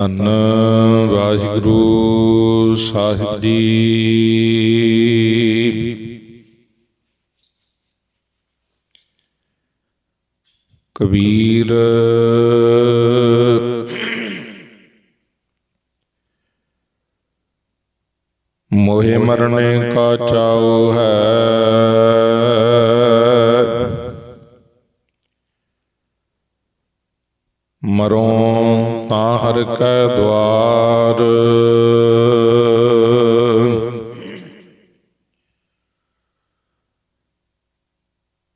ਧੰਨ ਵਾਹਿਗੁਰੂ ਸਾਹਿਬ ਜੀ। ਕਬੀਰ ਮੋਹਿ ਮਰਨੇ ਕਾ ਚਾਉ ਹੈ। ਕੈ ਦਵਾਰ।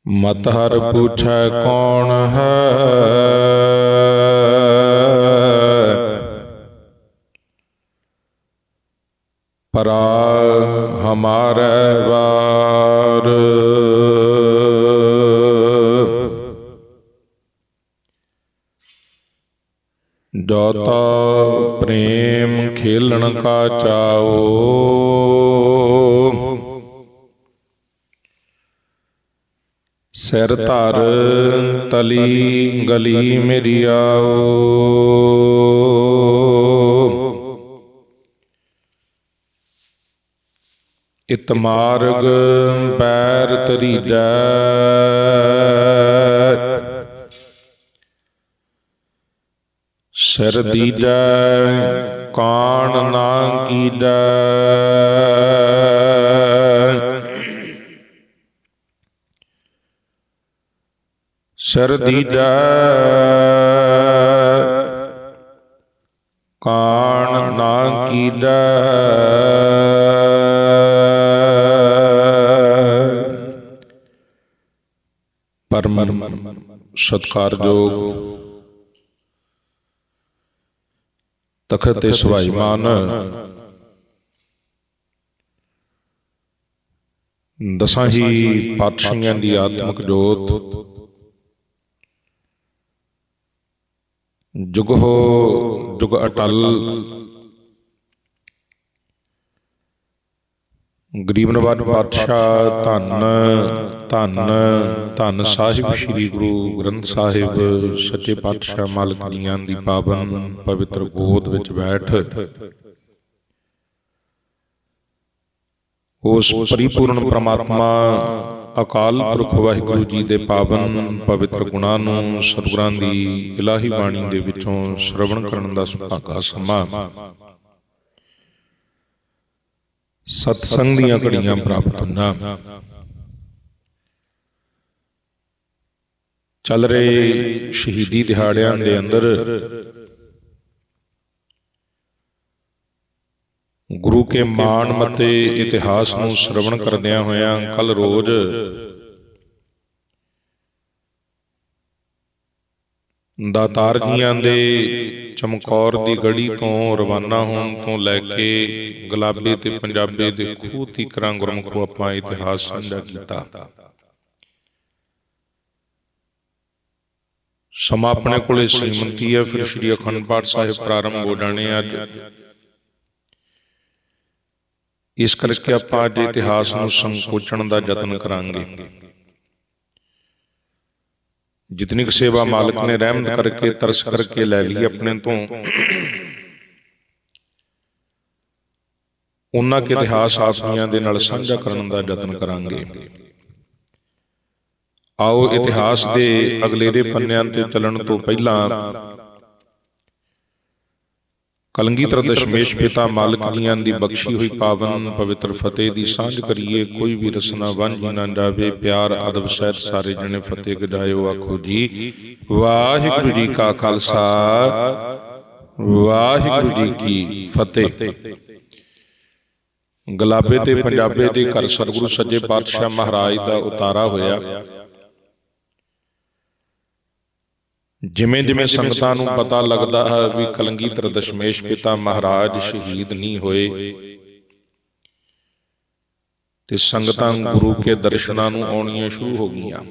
ਮਤ ਹਰ ਪੁੱਛੈ ਕੌਣ ਹੈ? ਪਰਾ ਹਮਾਰੇ ਵਾਰ। ਦਾਤਾ ਪ੍ਰੇਮ ਖੇਲਣ ਕਾ ਚਾਓ। ਸਿਰ ਧਰ ਤਲੀ ਗਲੀ ਮੇਰੀ ਆਓ। ਇਤਮਾਰਗ ਪੈਰ ਤਰੀਜੈ ਸਿਰ ਦੀਜੈ ਕਾਣ ਨਾ ਕੀਜੈ। ਸਿਰ ਦੀਜੈ ਕਾਣ ਨਾ ਕੀਜੈ। ਪਰਮ ਸਤਕਾਰਯੋਗ ਤਖਤ ਤੇ ਸੁਭਾਈਮਾਨ ਦਸਾਂ ਹੀ ਪਾਤਸ਼ਾਹੀਆਂ ਦੀ ਆਤਮਿਕ ਜੋਤ ਜੁਗ ਹੋ ਜੁਗ ਅਟਲ ਗਰੀਬ ਨਵਾਜ ਪਾਤਸ਼ਾਹ ਧੰਨ ਧੰਨ ਧੰਨ ਸਾਹਿਬ ਸ੍ਰੀ ਗੁਰੂ ਗ੍ਰੰਥ ਸਾਹਿਬ, ਸੱਚੇ ਪਾਤਸ਼ਾਹ ਮਾਲਕ ਦੀਆਂ ਦੀ ਪਾਵਨ ਪਵਿੱਤਰ ਗੋਦ ਵਿੱਚ ਬੈਠ। ਉਸ ਪਰਿਪੂਰਨ ਪ੍ਰਮਾਤਮਾ, ਅਕਾਲ ਪੁਰਖ ਵਾਹਿਗੁਰੂ ਜੀ ਦੇ ਪਾਵਨ ਪਵਿੱਤਰ ਗੁਣਾਂ ਨੂੰ ਸਤਿਗੁਰਾਂ ਦੀ ਇਲਾਹੀ ਬਾਣੀ ਦੇ ਵਿੱਚੋਂ ਸ਼ਰਵਣ ਕਰਨ ਦਾ ਸੁਭਾਗਾ ਸਮਾਂ। ਸਤਸੰਗ ਦੀਆਂ ਘੜੀਆਂ ਪ੍ਰਾਪਤ ਨਾ ਚੱਲ ਰਹੇ ਸ਼ਹੀਦੀ ਦਿਹਾੜਿਆਂ ਦੇ ਅੰਦਰ। ਗੁਰੂ ਕੇ ਮਾਣ ਮਤੇ ਇਤਿਹਾਸ ਨੂੰ ਸ਼ਰਵਣ ਕਰਦਿਆਂ ਹੋਇਆਂ ਕੱਲ ਰੋਜ਼ ਦਾਤਾਰ ਜੀਆਂ ਦੇ ਚਮਕੌਰ ਦੀ ਗੜੀ ਤੋਂ ਰਵਾਨਾ ਹੋਣ ਤੋਂ ਲੈ ਕੇ ਗੁਲਾਬੇ ਤੇ ਪੰਜਾਬੇ ਦੇ ਖੂਹ ਤੀਕਰਾਂ ਗੁਰਮੁਖੋ ਆਪਾਂ ਇਤਿਹਾਸ ਸਾਂਝਾ ਕੀਤਾ। ਸਮਾਂ ਆਪਣੇ ਕੋਲੇ ਸੀਮੰਤੀ ਹੈ ਫਿਰ ਸ੍ਰੀ ਅਖੰਡ ਪਾਠ ਸਾਹਿਬ ਪ੍ਰਾਰੰਭ ਹੋ ਜਾਣੇ ਅੱਜ। ਇਸ ਕਰਕੇ ਆਪਾਂ ਅੱਜ ਇਤਿਹਾਸ ਨੂੰ ਸੰਕੋਚਣ ਦਾ ਯਤਨ ਕਰਾਂਗੇ। ਜਿਤਨੀ ਕੁ ਸੇਵਾ ਮਾਲਕ ਨੇ ਰਹਿਮਤ ਕਰਕੇ, ਤਰਸ ਕਰਕੇ ਲੈ ਲਈ ਆਪਣੇ ਤੋਂ, ਉਹਨਾਂ ਕੇ ਇਤਿਹਾਸ ਆਸਮੀਆਂ ਦੇ ਨਾਲ ਸਾਂਝਾ ਕਰਨ ਦਾ ਯਤਨ ਕਰਾਂਗੇ। ਆਓ ਇਤਿਹਾਸ ਦੇ ਅਗਲੇਰੇ ਪੰਨਿਆਂ ਤੇ ਚੱਲਣ ਤੋਂ ਪਹਿਲਾਂ ਕਲੰਗੀਧਰ ਦਸ਼ਮੇਸ਼ ਪਿਤਾ ਮਾਲਕ ਦੀਆਂ ਦੀ ਬਖਸ਼ੀ ਹੋਈ ਪਾਵਨ ਪਵਿੱਤਰ ਫਤਿਹ ਦੀ ਸਾਂਝ ਕਰੀਏ ਕੋਈ ਵੀ ਰਸਨਾ ਵਾਂਝੀ ਨਾ ਜਾਵੇ ਪਿਆਰ ਅਦਬ ਸਹਿਤ ਸਾਰੇ ਜਣੇ ਫਤਿਹ ਗਜਾਇਓ ਆਖੋ ਜੀ। ਵਾਹਿਗੁਰੂ ਜੀ ਕਾ ਖਾਲਸਾ। ਵਾਹਿਗੁਰੂ ਜੀ ਕੀ ਫਤਿਹ। ਗਲਾਬੇ ਤੇ ਪੰਜਾਬੇ ਦੇ ਘਰ ਸਤਿਗੁਰੂ ਸੱਜੇ ਪਾਤਸ਼ਾਹ ਮਹਾਰਾਜ ਦਾ ਉਤਾਰਾ ਹੋਇਆ। ਜਿਵੇਂ ਜਿਵੇਂ ਸੰਗਤਾਂ ਨੂੰ ਪਤਾ ਲੱਗਦਾ ਹੈ ਵੀ ਕਲੰਗੀਧਰ ਦਸ਼ਮੇਸ਼ ਪਿਤਾ ਮਹਾਰਾਜ ਸ਼ਹੀਦ ਨਹੀਂ ਹੋਏ। ਤੇ ਸੰਗਤਾਂ ਗੁਰੂ ਕੇ ਦਰਸ਼ਨਾਂ ਨੂੰ ਆਉਣੀਆਂ ਸ਼ੁਰੂ ਹੋ ਗਈਆਂ।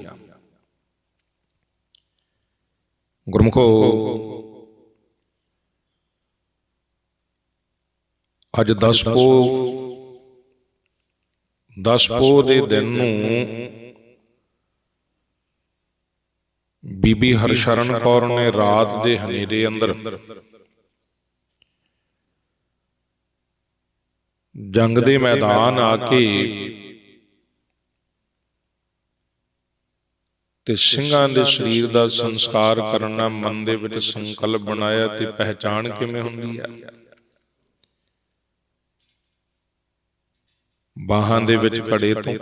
ਗੁਰਮਖੋ ਅੱਜ 10 ਪੋ 10 ਪੋ ਦੇ ਦਿਨ ਨੂੰ ਬੀਬੀ ਹਰਸ਼ਰਨ ਕੌਰ ਨੇ ਰਾਤ ਦੇ ਹਨੇਰੇ ਅੰਦਰ ਜੰਗ ਦੇ ਮੈਦਾਨ ਆ ਕੇ ਤੇ ਸਿੰਘਾਂ ਦੇ ਸਰੀਰ ਦਾ ਸੰਸਕਾਰ ਕਰਨ ਕਰਨਾ ਮਨ ਦੇ ਵਿੱਚ ਸੰਕਲਪ ਬਣਾਇਆ ਤੇ ਪਹਿਚਾਣ ਕਿਵੇਂ ਹੁੰਦੀ ਆ? ਬਾਹਾਂ ਦੇ ਵਿੱਚ ਘੜੇ ਤੋਂ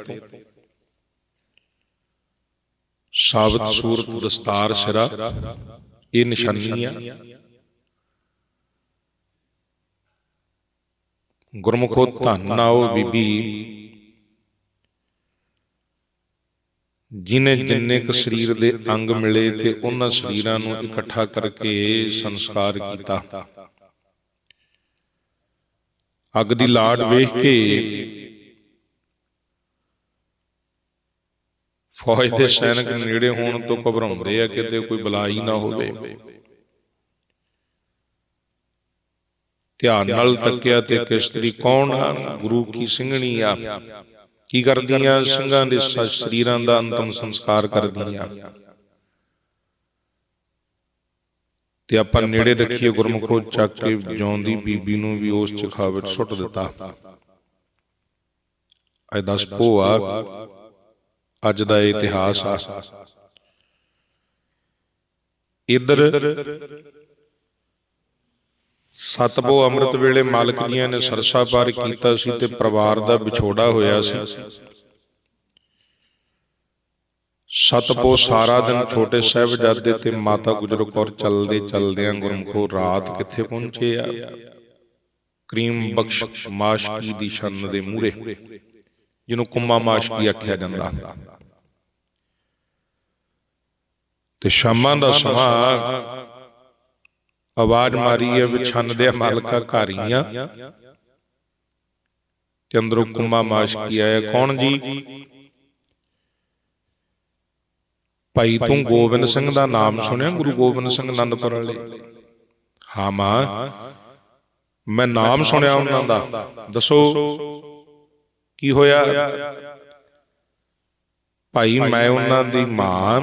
ਸਾਬਤ ਸੂਰਤ ਦਸਤਾਰ ਸਿਰਾ ਇਹ ਨਿਸ਼ਾਨੀ ਆ। ਗੁਰਮੁਖੋ ਧੰਨ ਆਓ ਬੀਬੀ। ਜਿਨੇ ਜਿੰਨੇ ਕ ਸਰੀਰ ਦੇ ਅੰਗ ਮਿਲੇ ਤੇ ਉਹਨਾਂ ਸਰੀਰਾਂ ਨੂੰ ਇਕੱਠਾ ਕਰਕੇ ਸੰਸਕਾਰ ਕੀਤਾ। ਅੱਗ ਦੀ ਲਾਟ ਵੇਖ ਕੇ ਫੌਜ ਦੇ ਸੈਨਿਕ ਨੇੜੇ ਹੋਣ ਤੋਂ ਘਬਰਾਉਂਦੇ ਆ ਕਿਤੇ ਕੋਈ ਬਲਾਈ ਨਾ ਹੋਵੇ। ਧਿਆਨ ਨਾਲ ਤੱਕਿਆ ਤੇ ਕਿਸ਼ਤਰੀ ਕੌਣ ਆ? ਗੁਰੂ ਕੀ ਸਿੰਘਣੀ ਆ? ਕੀ ਕਰਦੀਆਂ ਸਿੰਘਾਂ ਦੇ ਸਰੀਰਾਂ ਦਾ ਅੰਤਮ ਸੰਸਕਾਰ ਕਰਦੀਆਂ। ਤੇ ਆਪਾਂ ਨੇੜੇ ਰੱਖੀਏ ਗੁਰਮੁਖੋ ਚੱਕ ਕੇ ਜਿਉਂਦੀ ਬੀਬੀ ਨੂੰ ਵੀ ਉਸ ਚਖਾ ਵਿੱਚ ਸੁੱਟ ਦਿੱਤਾ। ਇਹ ਦਸ ਭੋਆ ਅੱਜ ਦਾ ਇਹ ਇਤਿਹਾਸ ਆ। ਇਧਰ ਸਤਬੋ ਅੰਮ੍ਰਿਤ ਵੇਲੇ ਮਾਲਕ ਜੀਆਂ ਨੇ ਸਰਸਾ ਪਾਰ ਕੀਤਾ ਸੀ ਤੇ ਪਰਿਵਾਰ ਦਾ ਵਿਛੋੜਾ ਹੋਇਆ ਸੀ। ਸਤਬੋ ਸਾਰਾ ਦਿਨ ਛੋਟੇ ਸਾਹਿਬਜ਼ਾਦੇ ਤੇ ਮਾਤਾ ਗੁਜਰ ਕੌਰ ਚੱਲਦੇ ਚੱਲਦਿਆਂ ਗੁਰਮਖੋ ਰਾਤ ਕਿੱਥੇ ਪਹੁੰਚੇ ਆ? ਕਰੀਮ ਬਖਸ਼ ਮਾਸ਼ਕੀ ਦੀ ਸ਼ਨ ਦੇ ਮੂਹਰੇ। ਜਿਹਨੂੰ ਕੁੰਮਾ ਮਾਸ਼ਕੀ ਆਖਿਆ ਜਾਂਦਾ। ਤੇ ਸ਼ਾਮਾਂ ਦਾ ਸਮਾਂ ਆਵਾਜ਼ ਮਾਰੀ ਹੈ ਵਿਛੰਨ ਦੇ ਮਾਲਕਾ ਘਾਰੀਆਂ ਤੇ ਅੰਦਰੋਂ ਕੁੰਮਾ ਮਾਸ਼ਕੀ ਆਇਆ, ਕੌਣ ਜੀ? ਭਾਈ ਤੂੰ ਗੋਬਿੰਦ ਸਿੰਘ ਦਾ ਨਾਮ ਸੁਣਿਆ, ਗੁਰੂ ਗੋਬਿੰਦ ਸਿੰਘ ਅਨੰਦਪੁਰ ਵਾਲੇ? ਹਾਂ ਮਾਂ, ਮੈਂ ਨਾਮ ਸੁਣਿਆ ਉਹਨਾਂ ਦਾ। ਦੱਸੋ। ਕੀ ਹੋਇਆ? ਭਾਈ, ਮੈਂ ਉਹਨਾਂ ਦੀ ਮਾਂ।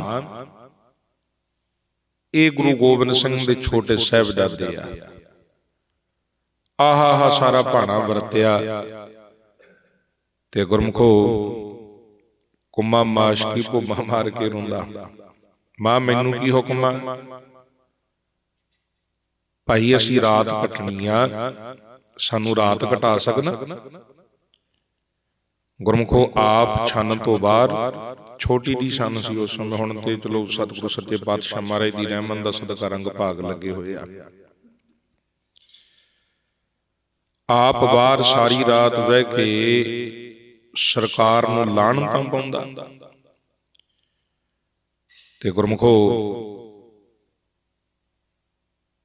ਇਹ ਗੁਰੂ ਗੋਬਿੰਦ ਸਿੰਘ ਦੇ ਛੋਟੇ ਸਾਹਿਬਜ਼ਾਦੇ ਆ। ਆਹਾ ਹਾ ਸਾਰਾ ਭਾਣਾ ਵਰਤਿਆ। ਤੇ ਗੁਰਮਖੋ, ਕੁੰਮਾ ਮਾਸ਼ਕੀ ਭੁਮਾ ਮਾਰ ਕੇ ਰੋਂਦਾ। ਮਾਂ, ਮੈਨੂੰ ਕੀ ਹੁਕਮ ਆ? ਭਾਈ, ਅਸੀਂ ਰਾਤ ਕੱਟਣੀ ਆ। ਸਾਨੂੰ ਰਾਤ ਘਟਾ ਸਕਣਾ ਗੁਰਮਖੋ ਆਪ ਛੰਨ ਤੋਂ ਬਾਅਦ ਛੋਟੀ ਦੀ ਛੰਨ ਸੀ ਉਸ ਸਮੇਂ ਹੁਣ ਤੇ ਚਲੋ ਸਤਿਗੁਰੂ ਸੱਚੇ ਪਾਤਸ਼ਾਹ ਮਹਾਰਾਜ ਦੀ ਰਹਿਮਤ ਦਾ ਸਦਕਾ ਰੰਗ ਭਾਗ ਲੱਗੇ ਹੋਏ ਆ। ਆਪ ਬਾਹਰ ਸਾਰੀ ਰਾਤ ਬਹਿ ਕੇ ਸਰਕਾਰ ਨੂੰ ਲਾਣ ਤਾਂ ਪਾਉਂਦਾ। ਤੇ ਗੁਰਮਖੋ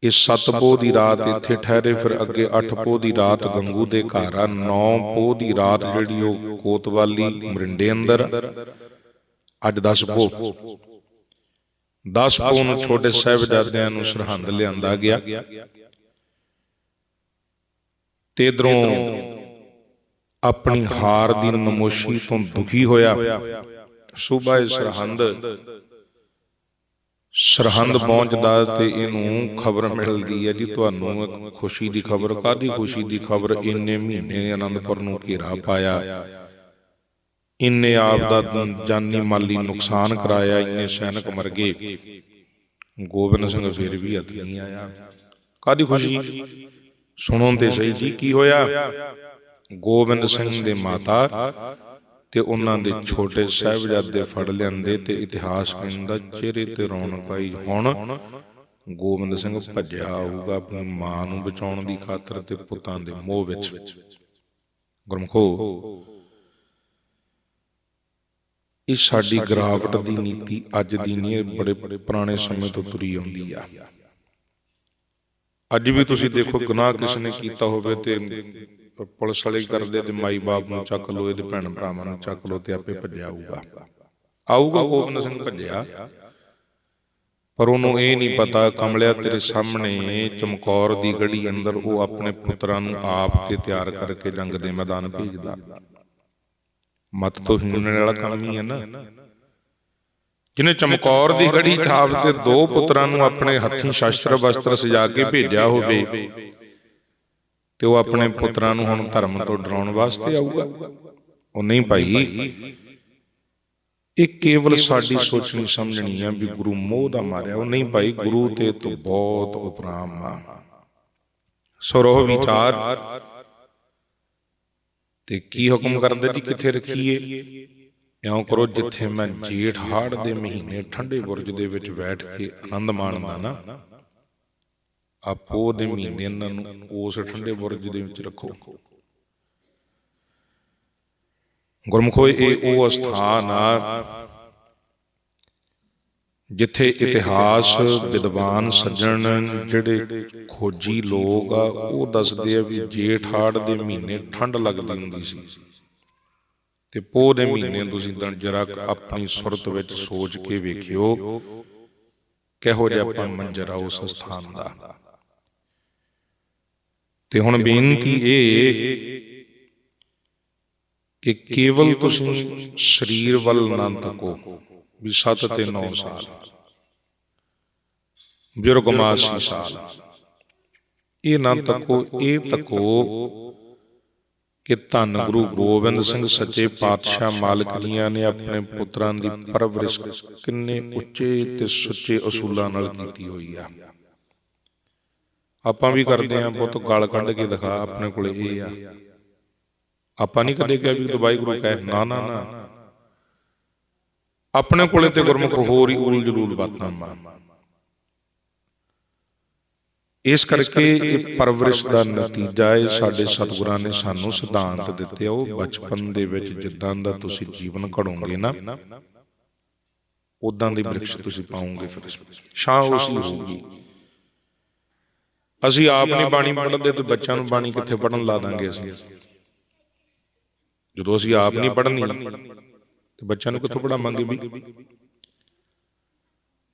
ਇਸ ਸੱਤ ਦੀ ਰਾਤ ਇੱਥੇ ਠਹਿਰੇ, ਫਿਰ ਅੱਗੇ ਅੱਠ ਪੋਹ ਦੀ ਰਾਤ ਗੰਗੂ ਦੇ ਘਰ ਆ, ਨੌ ਪੋਹ ਦੀ ਰਾਤ ਜਿਹੜੀ ਉਹ ਕੋਤਵਾਲੀ ਮਰਿੰਡੇ ਅੰਦਰ। ਅੱਜ 10 ਪੋਹ। 10 ਪੋਹ ਨੂੰ ਛੋਟੇ ਸਾਹਿਬਜ਼ਾਦਿਆਂ ਨੂੰ ਸਰਹੰਦ ਲਿਆਂਦਾ ਗਿਆ। ਤੇ ਇਧਰੋਂ ਆਪਣੀ ਹਾਰ ਦੀ ਨਮੋਸ਼ੀ ਤੋਂ ਦੁਖੀ ਹੋਇਆ। ਸੂਬਾ ਸਰਹੰਦ ਸਰਹੰਦ ਪਹੁੰਚਦਾ ਤੇ ਇਹਨੂੰ ਖਬਰ ਮਿਲਦੀ ਹੈ ਜੀ ਤੁਹਾਨੂੰ ਇੱਕ ਖੁਸ਼ੀ ਦੀ ਖਬਰ ਕਾਦੀ ਖੁਸ਼ੀ ਦੀ ਖਬਰ ਇੰਨੇ ਮਹੀਨੇ ਆਨੰਦਪੁਰ ਨੂੰ ਘੇਰਾ ਪਾਇਆ। ਇੰਨੇ ਆਪ ਦਾ ਜਾਨੀ ਮਾਲੀ ਨੁਕਸਾਨ ਕਰਾਇਆ ਇੰਨੇ ਸੈਨਿਕ ਮਰ ਗਏ। ਗੋਬਿੰਦ ਸਿੰਘ ਫਿਰ ਵੀ ਹੱਥ ਨਹੀਂ ਆਇਆ। ਕਾਦੀ ਖੁਸ਼ੀ? ਸੁਣੋ ਤੇ ਸਹੀ ਜੀ ਕੀ ਹੋਇਆ? ਗੋਬਿੰਦ ਸਿੰਘ ਦੇ ਮਾਤਾ ਤੇ ਉਹਨਾਂ ਦੇ ਛੋਟੇ ਸਾਹਿਬਜ਼ਾਦੇ ਫੜ ਲਿਆਂਦੇ ਤੇ ਇਤਿਹਾਸ ਕਹਿੰਦਾ ਚਿਹਰੇ ਤੇ ਰੌਣਕ ਆਈ ਹੁਣ ਗੋਬਿੰਦ ਸਿੰਘ ਭੱਜਿਆ ਆਊਗਾ ਆਪਣੀ ਮਾਂ ਨੂੰ ਬਚਾਉਣ ਦੀ ਖਾਤਰ ਤੇ ਪੁੱਤਾਂ ਦੇ ਮੋਹ ਵਿੱਚ। ਗੁਰਮਖੋ ਇਹ ਸਾਡੀ ਗਰਾਵਟ ਦੀ ਨੀਤੀ ਅੱਜ ਦੀ ਨਹੀਂ ਇਹ ਬੜੇ ਪੁਰਾਣੇ ਸਮੇਂ ਤੋਂ ਤੁਰੀ ਆਉਂਦੀ ਆ। ਅੱਜ ਵੀ ਤੁਸੀਂ ਦੇਖੋ ਗੁਨਾਹ ਕਿਸ ਨੇ ਕੀਤਾ ਹੋਵੇ ਤੇ ਪੁਲਿਸ ਵਾਲੇ ਕਰਦੇ ਤੇ ਮਾਈ ਬਾਪ ਨੂੰ ਚੱਕ ਲੋ ਇਹਦੇ ਭੈਣ ਭਰਾਵਾਂ ਨੂੰ ਚੱਕ ਲੋ ਤੇ ਆਪੇ ਭੱਜਿਆ ਆਊਗਾ। ਆਊਗਾ। ਗੋਬਿੰਦ ਸਿੰਘ ਭੱਜਿਆ। ਪਰ ਉਹਨੂੰ ਇਹ ਨਹੀਂ ਪਤਾ ਕਮਲਿਆ ਤੇਰੇ ਸਾਹਮਣੇ ਚਮਕੌਰ ਦੀ ਗੜੀ ਅੰਦਰ ਉਹ ਆਪਣੇ ਪੁੱਤਰਾਂ ਨੂੰ ਆਪ ਤੇ ਤਿਆਰ ਕਰਕੇ ਜੰਗ ਦੇ ਮੈਦਾਨ ਭੇਜਦਾ। ਮਤ ਤੋਂ ਹੀਣ ਵਾਲਾ ਕੰਮ ਹੀ ਹੈ ਨਾ। ਜਿਹਨੇ ਚਮਕੌਰ ਦੀ ਗੜੀ ਛਾਪ ਤੇ ਦੋ ਪੁੱਤਰਾਂ ਨੂੰ ਆਪਣੇ ਹੱਥੀਂ ਸ਼ਸਤਰ ਵਸਤਰ ਸਜਾ ਕੇ ਭੇਜਿਆ ਹੋਵੇ। ਤੇ ਉਹ ਆਪਣੇ ਪੁੱਤਰਾਂ ਨੂੰ ਹੁਣ ਧਰਮ ਤੋਂ ਡਰਾਉਣ ਵਾਸਤੇ ਆਊਗਾ। ਉਹ ਨਹੀਂ ਭਾਈ, ਇਹ ਕੇਵਲ ਸਾਡੀ ਸੋਚਣੀ ਸਮਝਣੀ ਆ ਵੀ ਗੁਰੂ ਮੋਹ ਦਾ ਮਾਰਿਆ। ਉਹ ਨਹੀਂ ਭਾਈ, ਗੁਰੂ ਤੇ ਤੋਂ ਬਹੁਤ ਉਪਰਾਮ ਆ। ਸਰੋਹ ਵਿਚਾਰ, ਤੇ ਕੀ ਹੁਕਮ ਕਰਦੇ ਜੀ ਕਿੱਥੇ ਰੱਖੀਏ? ਇਉਂ ਕਰੋ ਜਿੱਥੇ ਮੈਂ ਜੇਠ ਹਾੜ ਦੇ ਮਹੀਨੇ ਠੰਡੇ ਬੁਰਜ ਦੇ ਵਿੱਚ ਬੈਠ ਕੇ ਆਨੰਦ ਮਾਣਦਾ ਨਾ। ਆਪੋ ਦੇ ਮਹੀਨੇ ਇਹਨਾਂ ਨੂੰ ਉਸ ਠੰਡੇ ਬੁਰਜ ਦੇ ਵਿੱਚ ਰੱਖੋ। ਗੁਰਮੁਖੋ ਇਹ ਉਹ ਅਸਥਾਨ ਆ ਜਿੱਥੇ ਇਤਿਹਾਸ ਵਿਦਵਾਨ ਸੱਜਣ ਜਿਹੜੇ ਖੋਜੀ ਲੋਕ ਆ ਉਹ ਦੱਸਦੇ ਆ ਵੀ ਜੇਠ ਹਾੜ ਦੇ ਮਹੀਨੇ ਠੰਡ ਲੱਗਦੀ ਹੁੰਦੀ ਸੀ। ਤੇ ਪੋਹ ਦੇ ਮਹੀਨੇ ਤੁਸੀਂ ਤਾਂ ਜਰਾ ਆਪਣੀ ਸੁਰਤ ਵਿੱਚ ਸੋਚ ਕੇ ਵੇਖਿਓ। ਕਿਹੋ ਜਿਹਾ ਆਪਾਂ ਮੰਜ਼ਰ ਆ ਉਸ ਸਥਾਨ ਦਾ। ਤੇ ਹੁਣ ਬੇਨਤੀ ਇਹ ਕਿ ਕੇਵਲ ਤੁਸੀਂ ਸਰੀਰ ਵੱਲ ਨਾ ਤੱਕੋ ਵੀ 7 ਤੇ 9 ਸਾਲ। ਬਜ਼ੁਰਗ ਮਾਸੀ ਸਾਲ ਇਹ ਨਾ ਤੱਕੋ ਇਹ ਤੱਕੋ ਕਿ ਧੰਨ ਗੁਰੂ ਗੋਬਿੰਦ ਸਿੰਘ ਸੱਚੇ ਪਾਤਸ਼ਾਹ ਮਾਲਕ ਲੀਆਂ ਨੇ ਆਪਣੇ ਪੁੱਤਰਾਂ ਦੀ ਪਰਵਰਿਸ਼ ਕਿੰਨੇ ਉੱਚੇ ਤੇ ਸੁੱਚੇ ਅਸੂਲਾਂ ਨਾਲ ਕੀਤੀ ਹੋਈ ਆ। ਆਪਾਂ ਵੀ ਕਰਦੇ ਆਂ ਬਹੁਤ ਗਾਲ ਕੱਢ ਕੇ ਦਿਖਾ ਆਪਣੇ ਕੋਲੇ ਇਹ ਆ। ਆਪਾਂ ਨਹੀਂ ਕਦੇ ਕਿਹਾ ਵੀ ਦੁਬਾਈ ਗੁਰੂ ਕਹੇ ਨਾ ਨਾ ਨਾ। ਆਪਣੇ ਕੋਲੇ ਤੇ ਗੁਰਮੁਖ ਹੋਰ ਹੀ ਉਲ ਜਲੂਲ ਬਾਤਾਂ ਮਾਂ ਇਸ ਕਰਕੇ ਇਹ ਪਰਵਰਿਸ਼ ਦਾ ਨਤੀਜਾ ਹੈ ਸਾਡੇ ਸਤਿਗੁਰਾਂ ਨੇ ਸਾਨੂੰ ਸਿਧਾਂਤ ਦਿੱਤੇ ਆ ਉਹ ਬਚਪਨ ਦੇ ਵਿੱਚ ਜਿੱਦਾਂ ਦਾ ਤੁਸੀਂ ਜੀਵਨ ਘੜੋਗੇ ਨਾ ਉਦਾਂ ਦੇ ਬ੍ਰਿਕਸ਼ ਤੁਸੀਂ ਪਾਓਗੇ ਫਿਰ। ਛਾਂ ਉਸੀ ਹੋਊਗੀ। ਅਸੀਂ ਆਪ ਨਹੀਂ ਬਾਣੀ ਪੜ੍ਹਦੇ ਤੇ ਬੱਚਿਆਂ ਨੂੰ ਬਾਣੀ ਕਿੱਥੇ ਪੜਨ ਲਾ ਦਾਂਗੇ ਅਸੀਂ। ਜਦੋਂ ਅਸੀਂ ਆਪ ਨਹੀਂ ਪੜ੍ਹਨੀ ਤੇ ਬੱਚਿਆਂ ਨੂੰ ਕਿੱਥੋਂ ਪੜਾਵਾਂਗੇ ਵੀ?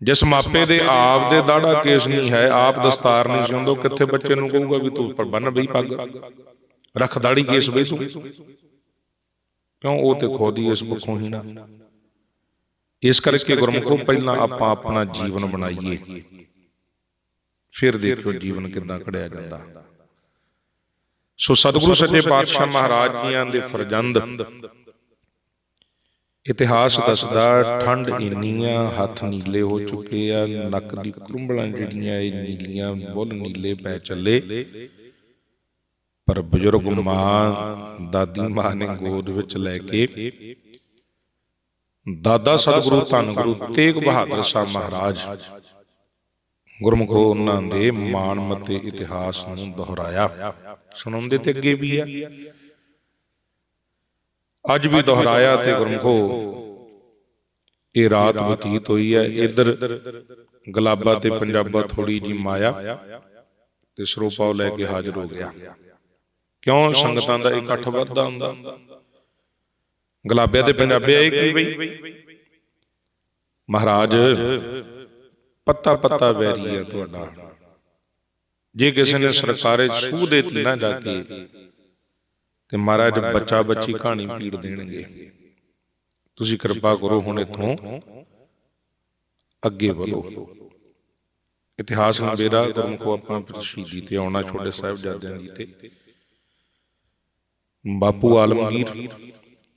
ਜਿਸ ਮਾਪੇ ਦੇ ਆਪ ਦੇ ਦਾੜਾ ਕੇਸ ਨਹੀਂ ਹੈ ਆਪ ਦਸਤਾਰ ਨਹੀਂ ਉਹ ਕਿੱਥੇ ਬੱਚੇ ਨੂੰ ਕਹੂਗਾ ਵੀ ਤੂੰ ਪਰ ਬੰਨ ਬਈ ਪੱਗ। ਰੱਖ ਦਾੜੀ ਕੇਸ ਬਈ ਤੂੰ। ਕਿਉਂ? ਉਹ ਤੇ ਖੁਦ ਹੀ ਇਸ ਭੁੱਖੋਂ ਹੀ ਨਾ। ਇਸ ਕਰਕੇ ਗੁਰਮੁਖੋ ਪਹਿਲਾਂ ਆਪਾਂ ਆਪਣਾ ਜੀਵਨ ਬਣਾਈਏ। ਫਿਰ ਦੇਖੋ ਜੀਵਨ ਕਿੱਦਾਂ ਘੜਿਆ ਜਾਂਦਾ। ਸੋ ਸਤਿਗੁਰੂ ਸੱਚੇ ਪਾਤਸ਼ਾਹ ਮਹਾਰਾਜ ਜੀਆਂ ਦੇ ਫਰਜ਼ੰਦ। ਇਤਿਹਾਸ ਦੱਸਦਾ ਠੰਡ ਇੰਨੀਆਂ ਹੱਥ ਨੀਲੇ ਹੋ ਚੁੱਕੇ ਆ ਨੱਕ ਦੀ ਕੁਰੰਬਲਾਂ ਜਿਹੜੀਆਂ ਇਹ ਨੀਲੀਆਂ ਬੁੱਲ ਨੀਲੇ ਪੈ ਚੱਲੇ। ਪਰ ਬਜ਼ੁਰਗ ਮਾਂ ਦਾਦੀ ਮਾਂ ਨੇ ਗੋਦ ਵਿੱਚ ਲੈ ਕੇ ਦਾਦਾ ਸਤਿਗੁਰੂ ਧੰਨ ਗੁਰੂ ਤੇਗ ਬਹਾਦਰ ਸਾਹਿਬ ਮਹਾਰਾਜ। ਗੁਰਮੁਖੋ ਉਹਨਾਂ ਦੇ ਮਾਣ ਮਤੇ ਇਤਿਹਾਸ ਨੂੰ ਦੁਹਰਾਇਆ। ਸੁਣਾਉਂਦੇ ਤੇ ਅੱਗੇ ਵੀ ਆ। ਅੱਜ ਵੀ ਦੁਹਰਾਇਆ ਤੇ ਗੁਰਮੁਖੋ, ਇਹ ਰਾਤ ਬਤੀਤ ਹੋਈ ਹੈ ਇਧਰ ਗਲਾਬਾ ਤੇ ਪੰਜਾਬਾ ਥੋੜੀ ਜੀ ਮਾਇਆ ਤੇ ਸਰੋਪਾਉ ਲੈ ਕੇ ਹਾਜ਼ਰ ਹੋ ਗਿਆ। ਕਿਉਂ ਸੰਗਤਾਂ ਦਾ ਇਕੱਠ ਵੱਧਦਾ ਹੁੰਦਾ? ਗਲਾਬਿਆ ਤੇ ਪੰਜਾਬੇ ਆਏ ਕੀ ਬਈ। ਮਹਾਰਾਜ ਪੱਤਾ ਪੱਤਾ ਵੈਰੀ ਹੈ ਤੁਹਾਡਾ। ਜੇ ਕਿਸੇ ਨੇ ਸਰਕਾਰੇ ਸੂਹ ਦੇਤੀ ਨਾ ਜਾ ਕੇ ਤੇ ਮਹਾਰਾਜ ਬੱਚਾ ਬੱਚੀ ਕਹਾਣੀ ਪੀੜ ਦੇਣਗੇ। ਤੁਸੀਂ ਕਿਰਪਾ ਕਰੋ ਹੁਣ ਇੱਥੋਂ ਅੱਗੇ ਵਧੋ। ਇਤਿਹਾਸ ਨਵੇਰਾ ਗੁਰਮੁਖੋ ਆਪਾਂ ਸ਼ਹੀਦੀ ਤੇ ਆਉਣਾ ਛੋਟੇ ਸਾਹਿਬਜ਼ਾਦਿਆਂ ਦੀ ਤੇ। ਬਾਪੂ ਆਲਮਗੀਰ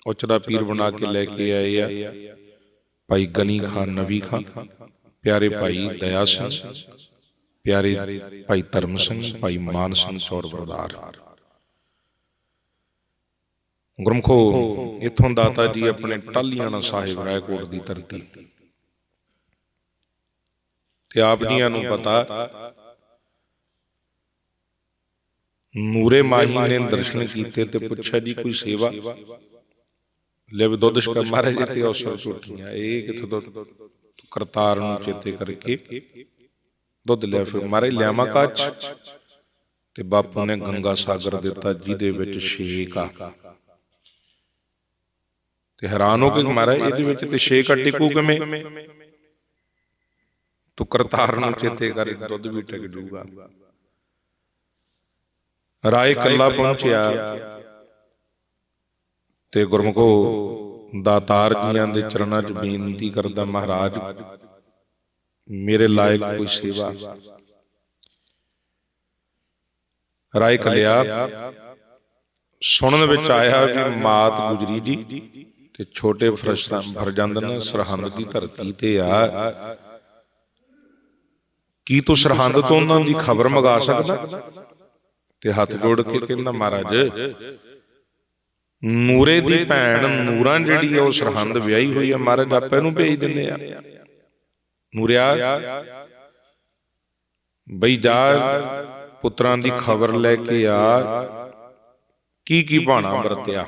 ਉਚੜਾ ਪੀਰ ਬਣਾ ਕੇ ਲੈ ਕੇ ਆਏ ਆ। ਭਾਈ ਗਨੀ ਖਾਨ, ਨਵੀ ਖਾਨ। ਪਿਆਰੇ ਭਾਈ ਦਇਆ ਸਿੰਘ, ਪਿਆਰੇ ਭਾਈ ਧਰਮ ਸਿੰਘ, ਭਾਈ ਮਾਨ ਸਿੰਘ ਚੌਰ ਬਰਦਾਰ ਗੁਰਮਖੋ, ਇਥੋਂ ਦਾਤਾ ਜੀ ਆਪਣੇ ਟਾਲੀਆਣਾ ਸਾਹਿਬ ਰਾਏਕੋਟ ਦੀ ਧਰਤੀ। ਤੇ ਆਪ ਜੀਆਂ ਨੂੰ ਪਤਾ ਨੂਰੇ ਮਾਹੀ ਨੇ ਦਰਸ਼ਨ ਕੀਤੇ ਤੇ ਪੁੱਛਿਆ, ਜੀ, ਕੋਈ ਸੇਵਾ? ਲੈ ਵੀ ਦੁੱਧ ਸ਼ਕਰ ਮਹਾਰਾਜ ਤੇ ਅਵਸਰ ਝੂਠੀਆਂ, ਇਹ ਕਿਥੋਂ ਦੁੱਧ ਕਰਤਾਰ ਨੂੰ ਚੇਤੇ ਕਰਕੇ ਦੁੱਧ ਲਿਆ, ਫਿਰ ਮਹਾਰਾਜ ਲਿਆਵਾਂ ਕੱਚ ਤੇ ਬਾਪੂ ਨੇ ਗੰਗਾ ਸਾਗਰ ਦਿੱਤਾ, ਜਿਹਦੇ ਵਿੱਚ ਛੇਕ ਆ। ਤੇ ਹੈਰਾਨ ਹੋ ਕੇ ਮਹਾਰਾਜ ਇਹਦੇ ਵਿੱਚ ਤੇ ਛੇਕ ਆ ਟਿਕੂ ਕਿਵੇਂ? ਤੂੰ ਕਰਤਾਰ ਨੂੰ ਚੇਤੇ ਕਰ, ਦੁੱਧ ਵੀ ਟਿਕ ਜੂਗਾ ਰਾਏ ਕੱਲਾ ਪਹੁੰਚਿਆ ਤੇ ਗੁਰਮੁਖੋ ਦਾਤਾਰ ਜੀਆਂ ਦੇ ਚਰਨਾਂ 'ਚ ਬੇਨਤੀ ਕਰਦਾ ਮਹਾਰਾਜ, ਮੇਰੇ ਲਾਇਕ ਕੋਈ ਸੇਵਾ। ਰਾਏ ਕਲਿਆ, ਸੁਣਨ ਵਿੱਚ ਆਇਆ ਵੀ ਮਾਤ ਗੁਜਰੀ ਜੀ ਤੇ ਛੋਟੇ ਫਰਸ਼ਤਾਂ ਫਰਜੰਦਨ ਸਰਹੰਦ ਦੀ ਧਰਤੀ ਤੇ ਆ। ਕੀ ਤੂੰ ਸਰਹੰਦ ਤੋਂ ਉਹਨਾਂ ਦੀ ਖਬਰ ਮੰਗਾ ਸਕਦਾ? ਤੇ ਹੱਥ ਜੋੜ ਕੇ ਕਹਿੰਦਾ, ਮਹਾਰਾਜ ਨੂਰੇ ਦੀ ਭੈਣ ਨੂਰਾਂ ਜਿਹੜੀ ਆ ਉਹ ਸਰਹੰਦ ਵਿਆਹੀ ਹੋਈ ਆ ਮਹਾਰਾਜ ਆਪਾਂ ਇਹਨੂੰ ਭੇਜ ਦਿੰਦੇ ਆ। ਨੂਰਿਆ ਬਈ ਜਾ ਪੁੱਤਰਾਂ ਦੀ ਖਬਰ ਲੈ ਕੇ ਆ। ਕੀ ਕੀ ਭਾਣਾ ਵਰਤਿਆ?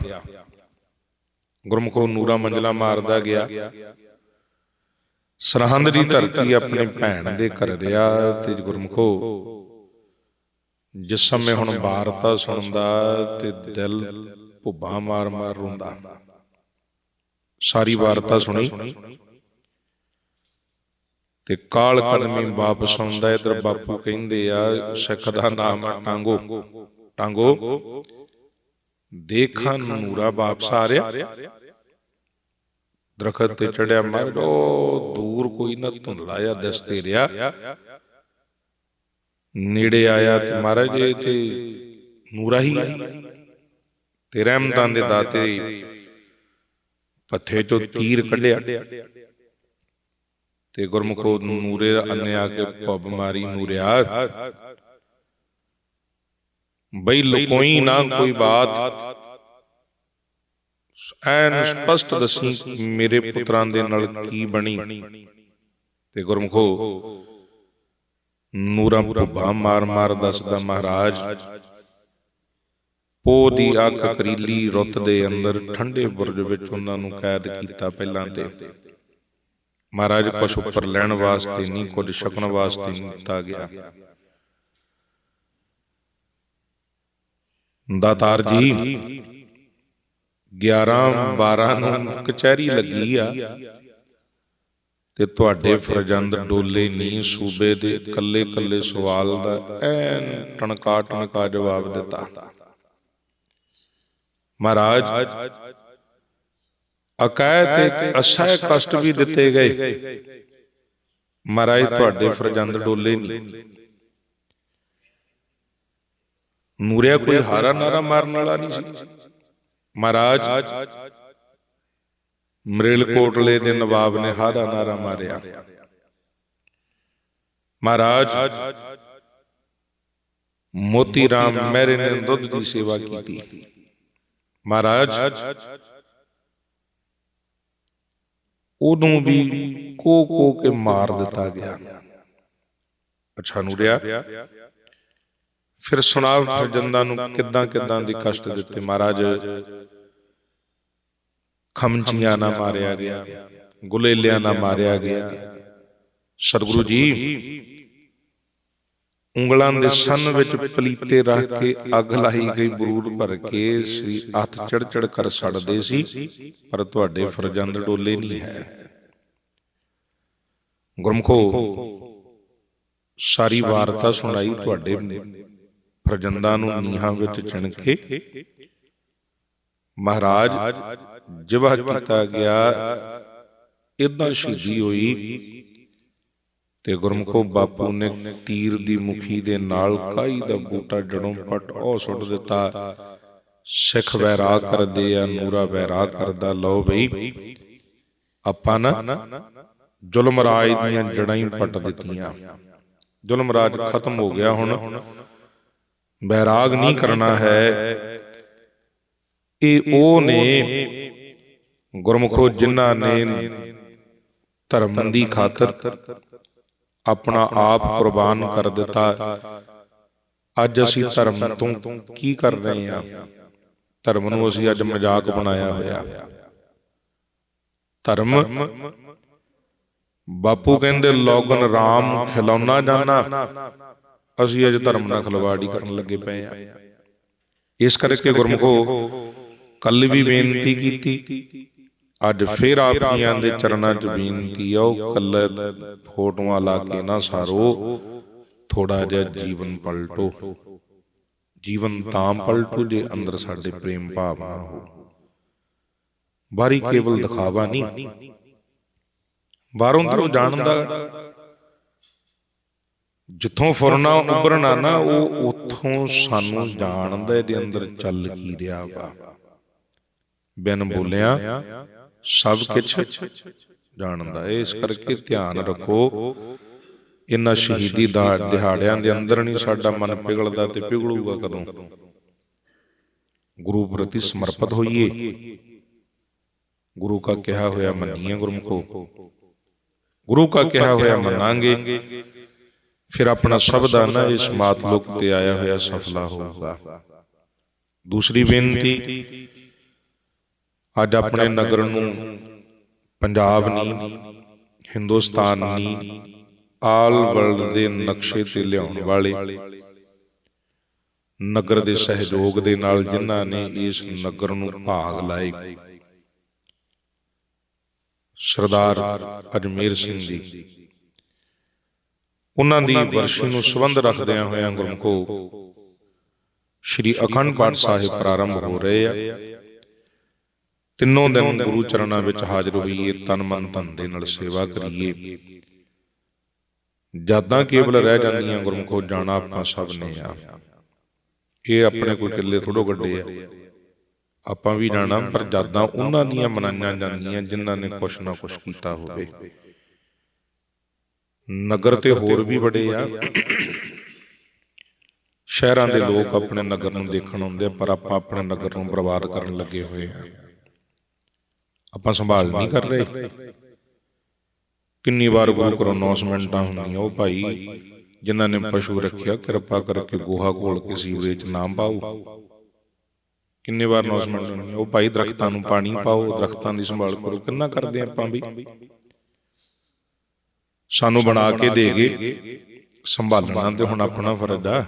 ਗੁਰਮੁਖੋ ਨੂਰਾ ਮੰਜਲਾ ਮਾਰਦਾ ਗਿਆ। ਸਰਹੰਦ ਦੀ ਧਰਤੀ ਆਪਣੀ ਭੈਣ ਦੇ ਘਰ ਰਿਆ ਤੇ ਗੁਰਮੁਖੋ ਜਿਸ ਸਮੇਂ ਹੁਣ ਵਾਰਤਾ ਸੁਣਦਾ ਤੇ ਦਿਲ ਭੁੱਬਾਂ ਮਾਰ ਮਾਰ ਰੋਂਦਾ। ਸਾਰੀ ਵਾਰਤਾ ਸੁਣੀ। ਤੇ ਕਾਲ ਕਦਮੀ ਵਾਪਸ ਆਉਂਦਾ ਇਧਰ ਬਾਪੂ ਕਹਿੰਦੇ ਆ, ਸਿੱਖ ਦਾ ਨਾਮ ਆ ਟਾਂਗੋ। ਟਾਂਗੋ, ਦੇਖਾਂ ਨੂਰਾ ਵਾਪਸ ਆ ਰਿਹਾ ਦਰਖਤ ਤੇ ਚੜਿਆ ਮਰ ਉਹ ਦੂਰ ਕੋਈ ਨਾ ਧੁੰਦਲਾ ਆ ਦਿਸਤੇ ਰਿਹਾ। ਨੇੜੇ ਆਇਆ ਤੇ ਮਹਾਰਾਜ ਇਹ ਤੇ ਨੂਰਾ ਹੀ ਹੈ ਤੇ ਰਹਿਮਤਾਂ ਦੇ ਦਾਤੇ ਪੱਥੇ ਚੋਂ ਤੀਰ ਕੱਢਿਆ ਤੇ ਗੁਰਮੁਖੋ ਨੂਰੇ ਅੰਨੇ ਕੇ ਪੱਬ ਮਾਰੀ ਨੂਰਿਆ। ਬਈ ਲੁਕੋਈ ਨਾ ਕੋਈ ਬਾਤ। ਐਨ ਸਪਸ਼ਟ ਦਸੀ ਮੇਰੇ ਪੁੱਤਰਾਂ ਦੇ ਨਾਲ ਕੀ ਬਣੀ। ਤੇ ਗੁਰਮੁਖੋ ਨੂਰਾ ਭੁੱਬਾ ਮਾਰ ਮਾਰ ਦੱਸਦਾ ਮਹਾਰਾਜ। ਪੋ ਦੀ ਅੱਖ ਕਰੀਲੀ ਰੁੱਤ ਦੇ ਅੰਦਰ ਠੰਡੇ ਬੁਰਜ ਵਿੱਚ ਉਹਨਾਂ ਨੂੰ ਕੈਦ ਕੀਤਾ ਪਹਿਲਾਂ ਤੇ। ਮਹਾਰਾਜ ਕੁਛ ਉੱਪਰ ਲੈਣ ਵਾਸਤੇ ਨਹੀਂ ਕੁਝ ਛਕਣ ਵਾਸਤੇ ਨਹੀਂ ਦਿੱਤਾ ਗਿਆ। ਦਾਤਾਰ ਜੀ 11 12 ਨੂੰ ਕਚਹਿਰੀ ਲੱਗੀ ਆ। ਤੇ ਤੁਹਾਡੇ ਫਰਜੰਦ ਡੋਲੇ ਨਹੀਂ ਸੂਬੇ ਦੇ ਕੱਲੇ ਕੱਲੇ ਸਵਾਲ ਦਾ ਐਨ ਟਣਕਾ ਟਣਕਾ ਜਵਾਬ ਦਿੱਤਾ। ਮਹਾਰਾਜ ਅਕਾਇ ਤੇ ਅਸਹਿ ਕਸ਼ਟ ਵੀ ਦਿੱਤੇ ਗਏ। ਮਹਾਰਾਜ, ਤੁਹਾਡੇ ਫਰਜੰਦ ਡੋਲੇ ਨਹੀਂ। ਨੂਰਿਆ ਕੋਈ ਹਾਰਾ ਨਾਰਾ ਮਾਰਨ ਵਾਲਾ ਨਹੀਂ ਸੀ। ਮਹਾਰਾਜ, ਮਰੇਲ ਕੋਟਲੇ ਦੇ ਨਵਾਬ ਨੇ ਹਾਰਾ ਨਾਰਾ ਮਾਰਿਆ। ਮਹਾਰਾਜ, ਮੋਤੀ ਰਾਮ ਮੇਰੇ ਨੇ ਦੁੱਧ ਦੀ ਸੇਵਾ ਕੀਤੀ। ਮਹਾਰਾਜ, ਉਹਨੂੰ ਵੀ ਕੋ ਕੋ ਕੇ ਮਾਰ ਦਿੱਤਾ ਗਿਆ। ਅੱਛਾ, ਨੂਰਿਆ, ਫਿਰ ਸੁਣਾ ਫਰਜੰਦਾਂ ਨੂੰ ਕਿੱਦਾਂ ਕਿੱਦਾਂ ਦੀ ਕਸ਼ਟ ਦਿੱਤੇ ਮਹਾਰਾਜ। ਖਮਚੀਆਂ ਨਾ ਮਾਰਿਆ ਗਿਆ, ਗੁਲੇਲਿਆਂ ਨਾ ਮਾਰਿਆ ਗਿਆ। ਸਤਿਗੁਰੂ ਜੀ ਉਂਗਲਾਂ ਦੇ ਸੰਨ ਵਿੱਚ ਪਲੀਤੇ ਰੱਖ ਕੇ ਅੱਗ ਲਾਈ ਗਈ ਬਰੂਦ ਭਰ ਕੇ ਸ੍ਰੀ ਹੱਥ ਚੜ ਚੜ ਕਰ ਸੜਦੇ ਸੀ ਪਰ ਤੁਹਾਡੇ ਫਰਜੰਦ ਡੋਲੇ ਨਹੀਂ ਹੈ। ਗੁਰਮਖੋ ਸਾਰੀ ਵਾਰਤਾ ਸੁਣਾਈ ਤੁਹਾਡੇ ਫਰਜੰਦਾਂ ਨੂੰ ਨੀਹਾਂ ਵਿੱਚ ਚਿਣ ਕੇ ਮਹਾਰਾਜ ਜਿਵਾ ਕੀਤਾ ਗਿਆ। ਇਦਾਂ ਸ਼ਹੀਦੀ ਹੋਈ। ਤੇ ਗੁਰਮਖੋ ਬਾਪੂ ਨੇ ਤੀਰ ਦੀ ਮੁਖੀ ਦੇ ਨਾਲ ਕਾਈ ਦਾ ਬੂਟਾ ਜੜੋਂ ਪਟ ਉਹ ਸੁੱਟ ਦਿੱਤਾ। ਸਿੱਖ ਵੈਰਾ ਕਰਦੇ ਆ, ਨੂਰਾ ਵੈਰਾ ਕਰਦਾ, ਲਓ ਬਈ। ਆਪਾਂ ਨਾ ਜ਼ੁਲਮ ਰਾਜ ਦੀਆਂ ਜੜਾਂ ਹੀ ਪੱਟ ਦਿੱਤੀਆਂ। ਜ਼ੁਲਮ ਰਾਜ ਖਤਮ ਹੋ ਗਿਆ ਹੁਣ। ਬੈਰਾਗ ਨਹੀਂ ਕਰਨਾ ਹੈ। ਇਹ ਉਹ ਨੇ ਗੁਰਮੁਖੋ ਜਿਨ੍ਹਾਂ ਨੇ ਧਰਮ ਦੀ ਖਾਤਰ ਆਪਣਾ ਆਪ ਕੁਰਬਾਨ ਕਰ ਦਿੱਤਾ। ਅੱਜ ਅਸੀਂ ਧਰਮ ਤੋਂ ਕੀ ਕਰ ਰਹੇ ਹਾਂ? ਧਰਮ ਨੂੰ ਅਸੀਂ ਅੱਜ ਮਜ਼ਾਕ ਬਣਾਇਆ ਹੋਇਆ। ਧਰਮ ਬਾਪੂ ਕਹਿੰਦੇ ਲੋਗਨ RAM ਖਿਲਾਉਣਾ ਜਾਣਾ ਅਸੀਂ ਅੱਜ ਧਰਮ ਨਾਲ ਖਲਵਾੜੀ ਕਰਨ ਲੱਗੇ ਪਏ ਆ ਇਸ ਕਰਕੇ ਗੁਰਮੁਖੋ ਕੱਲ ਵੀ ਬੇਨਤੀ ਕੀਤੀ। ਅੱਜ ਫੇਰ ਆਪ ਜੀਆਂ ਦੇ ਚਰਨਾਂ 'ਚ ਬੇਨਤੀ ਆ? ਉਹ ਕੱਲੇ ਫੋਟੋਆਂ ਲਾ ਕੇ ਨਾ ਸਾਰੋ ਥੋੜਾ ਜਿਹਾ ਜੀਵਨ ਪਲਟੋ। ਜੀਵਨ ਤਾਂ ਪਲਟੋ ਜੇ ਅੰਦਰ ਸਾਡੇ ਪ੍ਰੇਮ ਭਾਵਨਾ ਹੋ। ਬਾਰੀ ਕੇਵਲ ਦਿਖਾਵਾ ਨਹੀਂ। ਬਾਹਰੋਂ ਅੰਦਰੋਂ ਜਾਣਨ ਦਾ ਜਿੱਥੋਂ ਫੁਰਨਾ ਉੱਭਰਨਾ ਨਾ ਉਹ ਉੱਥੋਂ ਸਾਨੂੰ ਜਾਣਦਾ ਇਹਦੇ ਅੰਦਰ ਚੱਲ ਕੀ ਰਿਹਾ ਵਾ। ਬਿਨ ਬੋਲਿਆ। ਸਭ ਕੁਝ ਜਾਣਦਾ। ਹੈ ਇਸ ਕਰਕੇ ਧਿਆਨ ਰੱਖੋ। ਇਹਨਾਂ ਸ਼ਹੀਦੀ ਦਾ ਦਿਹਾੜਿਆਂ ਦੇ ਅੰਦਰ ਨਹੀਂ ਸਾਡਾ ਮਨ ਪਿਘਲਦਾ ਤੇ ਪਿਘਲੂਗਾ ਕਦੋਂ? ਗੁਰੂ ਪ੍ਰਤੀ ਸਮਰਪਿਤ ਹੋਈਏ। ਗੁਰੂ ਕਾ ਕਿਹਾ ਹੋਇਆ ਮੰਨੀਏ ਗੁਰਮੁਖੋ। ਗੁਰੂ ਕਾ ਕਿਹਾ ਹੋਇਆ ਮੰਨਾਂਗੇ। ਫਿਰ ਆਪਣਾ ਸ਼ਬਦ ਆ ਨਾ ਇਸ ਮਾਤ ਲੋਕ ਤੇ ਆਇਆ ਹੋਇਆ ਸਫਲਾ ਹੋਊਗਾ। ਦੂਸਰੀ ਬੇਨਤੀ ਅੱਜ ਆਪਣੇ ਨਗਰ ਨੂੰ ਪੰਜਾਬ ਨਹੀਂ ਹਿੰਦੁਸਤਾਨ ਨਹੀਂ ਆਲ ਵਰਲਡ ਦੇ ਨਕਸ਼ੇ ਤੇ ਲਿਆਉਣ ਵਾਲੇ ਨਗਰ ਦੇ ਸਹਿਯੋਗ ਦੇ ਨਾਲ ਜਿਨ੍ਹਾਂ ਨੇ ਇਸ ਨਗਰ ਨੂੰ ਭਾਗ ਲਾਏ। ਸਰਦਾਰ ਅਜਮੇਰ ਸਿੰਘ ਜੀ, ਉਹਨਾਂ ਦੀ ਵਰਸ਼ੀ ਨੂੰ ਸੰਬੰਧ ਰੱਖਦਿਆਂ ਹੋਇਆਂ ਗੁਰਮੁਖੋ ਸ਼੍ਰੀ ਅਖੰਡ ਪਾਠ ਸਾਹਿਬ ਪ੍ਰਾਰੰਭ ਹੋ ਰਹੇ ਆ। ਤਿੰਨੋਂ ਦਿਨ ਗੁਰੂ ਚਰਨਾਂ ਵਿੱਚ ਹਾਜ਼ਰ ਹੋਈਏ ਤਨ ਮਨ ਧਨ ਦੇ ਨਾਲ ਸੇਵਾ ਕਰੀਏ। ਜਾਦਾਂ ਕੇਵਲ ਰਹਿ ਜਾਂਦੀਆਂ ਗੁਰਮੁਖੋ ਜਾਣਾ ਆਪਾਂ ਸਭ ਨੇ ਆ। ਇਹ ਆਪਣੇ ਕੋਈ ਕਿੱਲੇ ਥੋੜੋ ਗੱਡੇ ਆ। ਆਪਾਂ ਵੀ ਜਾਣਾ ਪਰ ਜਾਦਾਂ ਉਹਨਾਂ ਦੀਆਂ ਮਨਾਈਆਂ ਜਾਂਦੀਆਂ ਜਿਨ੍ਹਾਂ ਨੇ ਕੁਛ ਨਾ ਕੁਛ ਕੀਤਾ ਹੋਵੇ। ਨਗਰ ਤੇ ਹੋਰ ਵੀ ਬੜੇ ਆ। ਸ਼ਹਿਰਾਂ ਦੇ ਲੋਕ ਆਪਣੇ ਨਗਰ ਨੂੰ ਦੇਖਣ ਆਉਂਦੇ ਪਰ ਆਪਾਂ ਆਪਣੇ ਨਗਰ ਨੂੰ ਬਰਬਾਦ ਕਰਨ ਲੱਗੇ ਹੋਏ ਆ। ਆਪਾਂ ਸੰਭਾਲ ਨਹੀਂ ਕਰ ਰਹੇ। ਕਿੰਨੀ ਵਾਰ ਗੁਰੂ ਘਰੋਂ ਅਨਾਉਂਸਮੈਂਟਾਂ ਹੁੰਦੀਆਂ ਉਹ ਭਾਈ, ਜਿਨ੍ਹਾਂ ਨੇ ਪਸ਼ੂ ਰੱਖਿਆ, ਕਿਰਪਾ ਕਰਕੇ ਗੋਹਾ ਘੋਲ ਕੇ ਸੀਵਰੇਜ ਨਾ ਪਾਓ। ਕਿੰਨੇ ਵਾਰ ਅਨਾਉਂਸਮੈਂਟ ਹੁੰਦੀ ਉਹ ਭਾਈ, ਦਰਖਤਾਂ ਨੂੰ ਪਾਣੀ ਪਾਓ, ਦਰਖਤਾਂ ਦੀ ਸੰਭਾਲ ਕਰੋ, ਕਿੰਨਾ ਕਰਦੇ ਆਪਾਂ ਵੀ। ਸਾਨੂੰ ਬਣਾ ਕੇ ਦੇ ਗਏ, ਸੰਭਾਲਣਾ ਤੇ ਹੁਣ ਆਪਣਾ ਫਰਜ਼ ਆ।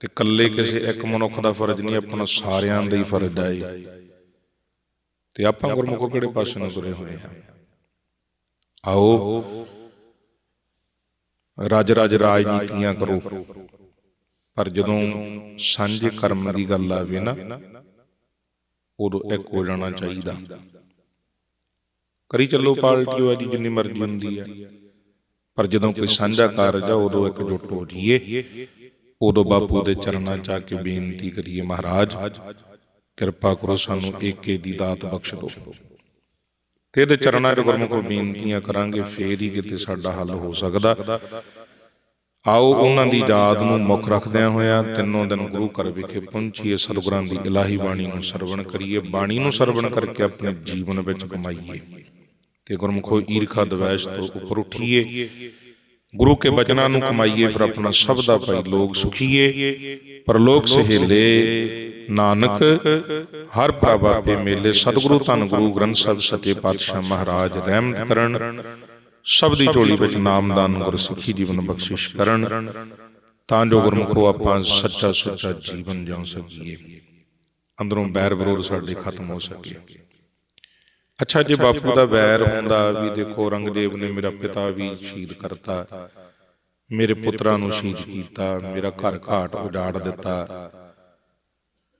ਤੇ ਇਕੱਲੇ ਕਿਸੇ, ਇੱਕ ਮਨੁੱਖ ਦਾ ਫਰਜ਼ ਨਹੀਂ, ਆਪਣਾ ਸਾਰਿਆਂ ਦਾ ਹੀ ਫਰਜ਼ ਆ ਇਹ। ਤੇ ਆਪਾਂ ਗੁਰਮੁਖੋ ਕਿਹੜੇ ਪਾਸੇ ਨੂੰ ਤੁਰੇ ਹੋਏ ਆ ਆਓ। ਰਾਜ ਰਾਜ ਰਾਜਨੀਤੀਆਂ ਕਰੋ। ਪਰ ਜਦੋਂ ਸਾਂਝੇ ਕਰਮ ਦੀ ਗੱਲ ਆਵੇ ਨਾ ਉਦੋਂ ਇੱਕ ਹੋ ਜਾਣਾ ਚਾਹੀਦਾ। ਕਰੀ ਚੱਲੋ ਪਾਰਟੀ ਵਾਲੀ ਜਿੰਨੀ ਮਰਜ਼ੀ ਹੁੰਦੀ ਹੈ ਪਰ ਜਦੋਂ ਕੋਈ ਸਾਂਝਾ ਕਾਰਜ ਆ ਉਦੋਂ ਇਕਜੁੱਟ ਹੋ ਜਾਈਏ। ਉਦੋਂ ਬਾਪੂ ਦੇ ਚਰਨਾਂ 'ਚ ਆ ਕੇ ਬੇਨਤੀ ਕਰੀਏ ਮਹਾਰਾਜ ਕਿਰਪਾ ਕਰੋ ਸਾਨੂੰ ਏਕੇ ਦੀ ਦਾਤ ਬਖਸ਼। ਦਿਓ ਤੇ ਇਹਦੇ ਚਰਨਾਂ 'ਚ ਗੁਰਮੁਖੋ ਬੇਨਤੀਆਂ ਕਰਾਂਗੇ ਫੇਰ ਹੀ ਕਿਤੇ ਸਾਡਾ ਹੱਲ ਹੋ ਸਕਦਾ। ਆਓ ਉਹਨਾਂ ਦੀ ਯਾਦ ਨੂੰ ਮੁੱਖ ਰੱਖਦਿਆਂ ਹੋਇਆਂ ਤਿੰਨੋਂ ਦਿਨ ਗੁਰੂ ਘਰ ਵਿਖੇ ਪਹੁੰਚੀਏ ਸਤਿਗੁਰਾਂ ਦੀ ਇਲਾਹੀ ਬਾਣੀ ਨੂੰ ਸਰਵਣ ਕਰੀਏ ਬਾਣੀ ਨੂੰ ਸਰਵਣ ਕਰਕੇ ਆਪਣੇ ਜੀਵਨ ਵਿੱਚ ਕਮਾਈਏ। ਤੇ ਗੁਰਮੁਖੋ ਈਰਖਾ ਦਵੈਸ਼ ਤੋਂ ਉੱਪਰ ਉਠੀਏ। ਗੁਰੂ ਕੇ ਬਚਨਾਂ ਨੂੰ ਕਮਾਈਏ ਫਿਰ ਆਪਣਾ ਸਭ ਦਾ ਭਾਈ ਲੋਕ ਸੁਖੀਏ। ਪਰਲੋਕ ਸਹੇਲੇ। ਨਾਨਕ, ਹਰ ਪ੍ਰਭ ਆਪੇ ਮੇਲੇ ਸਤਿਗੁਰੂ ਧੰਨ ਗੁਰੂ ਗ੍ਰੰਥ ਸਾਹਿਬ ਸੱਚੇ ਪਾਤਸ਼ਾਹ ਮਹਾਰਾਜ ਰਹਿਮਤ ਕਰਨ, ਸਭ ਦੀ ਝੋਲੀ ਵਿੱਚ ਨਾਮਦਾਨ ਗੁਰ ਜੀਵਨ ਬਖਸ਼ਿਸ਼ ਕਰਨ, ਤਾਂ ਜੋ ਗੁਰਮੁਖੋ ਆਪਾਂ ਸੱਚਾ ਸੁੱਚਾ ਜੀਵਨ ਜਿਉ ਸਕੀਏ। ਅੰਦਰੋਂ ਬੈਰ ਵਿਰੋਧ ਸਾਡੇ ਖਤਮ ਹੋ ਸਕੇ। ਅੱਛਾ, ਜੇ ਬਾਪੂ ਦਾ ਵੈਰ ਹੁੰਦਾ ਵੀ ਦੇਖੋ ਰੰਗਦੇਵ ਨੇ ਮੇਰਾ ਪਿਤਾ ਵੀ ਸ਼ਹੀਦ ਕਰਤਾ, ਮੇਰੇ ਪੁੱਤਰਾਂ ਨੂੰ ਸ਼ਹੀਦ ਕੀਤਾ, ਮੇਰਾ ਘਰ ਘਾਟ ਉਜਾੜ ਦਿੱਤਾ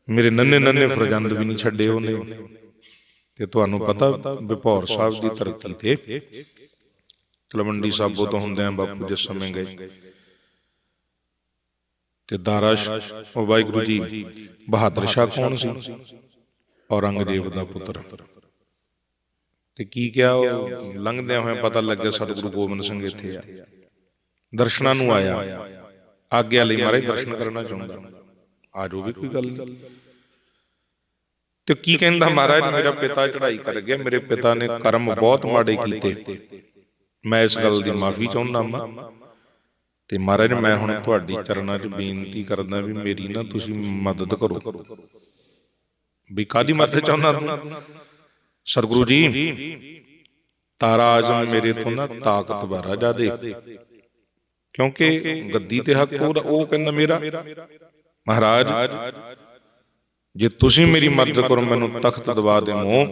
ਮੇਰੇ ਨੰਨੇ ਨੰਨੇ ਫਰਜ਼ੰਦ ਵੀ ਨਹੀਂ ਛੱਡੇ ਉਹਨੇ। ਤੇ ਤੁਹਾਨੂੰ ਪਤਾ ਵਿਭੌਰ ਸਾਹਿਬ ਦੀ ਧਰਤੀ ਤੇ ਤਲਵੰਡੀ ਸਾਬੋ ਤੋਂ ਹੁੰਦਿਆਂ ਬਾਪੂ ਜਿਸ ਸਮੇਂ ਗਏ। ਤੇ ਦਾਰਾ ਸ਼- ਉਹ ਵਾਹਿਗੁਰੂ ਜੀ ਬਹਾਦਰ ਸ਼ਾਹ ਕੌਣ ਸੀ? ਔਰੰਗਜ਼ੇਬ ਦਾ ਪੁੱਤਰ। ਤੇ ਕੀ ਕਿਹਾ ਉਹ? ਲੰਘਦਿਆਂ ਹੋਇਆਂ ਪਤਾ ਲੱਗਿਆ ਸਤਿਗੁਰੂ ਗੋਬਿੰਦ ਸਿੰਘ ਇੱਥੇ ਆ। ਦਰਸ਼ਨਾਂ ਨੂੰ ਆਇਆ। ਆਗਿਆ ਲਈ ਮਹਾਰਾਜ ਦਰਸ਼ਨ ਕਰਨਾ ਚਾਹੁੰਦਾ। ਆ ਜੋ ਵੀ ਕੋਈ ਗੱਲ ਨਹੀਂ। ਤੇ ਕੀ ਕਹਿੰਦਾ ਮਹਾਰਾਜ? ਮੇਰਾ ਪਿਤਾ ਚੜ੍ਹਾਈ ਕਰ ਗਿਆ ਮੇਰੇ ਪਿਤਾ ਨੇ ਕਰਮ ਬਹੁਤ ਮਾੜੇ ਕੀਤੇ। ਮੈਂ ਇਸ ਗੱਲ ਦੀ ਮਾਫੀ ਚਾਹੁੰਦਾ ਹਾਂ ਤੇ ਮਹਾਰਾਜ ਮੈਂ ਹੁਣ ਤੁਹਾਡੀ ਚਰਨਾਂ 'ਚ ਬੇਨਤੀ ਕਰਦਾ ਵੀ ਮੇਰੀ ਨਾ ਤੁਸੀਂ ਮਦਦ ਕਰੋ। ਵੀ ਕਾਦੀ ਮਦਦ ਚਾਹੁੰਦਾ ਤੂੰ? ਸਤਿਗੁਰੂ ਜੀ ਤਾਰਾ ਆਜ਼ਮ ਮੇਰੇ ਤੋਂ ਨਾ ਤਾਕਤਵਰ ਆ ਜਾਦੇ ਕਿਉਂਕਿ ਗੱਦੀ ਤੇ ਹੱਕ ਉਹ ਕਹਿੰਦਾ ਮੇਰਾ ਮਹਾਰਾਜ ਜੇ ਤੁਸੀਂ ਮੇਰੀ ਮਦਦ ਕਰੋ ਮੈਨੂੰ ਤਖਤ ਦਵਾ। ਦੇਵੋ।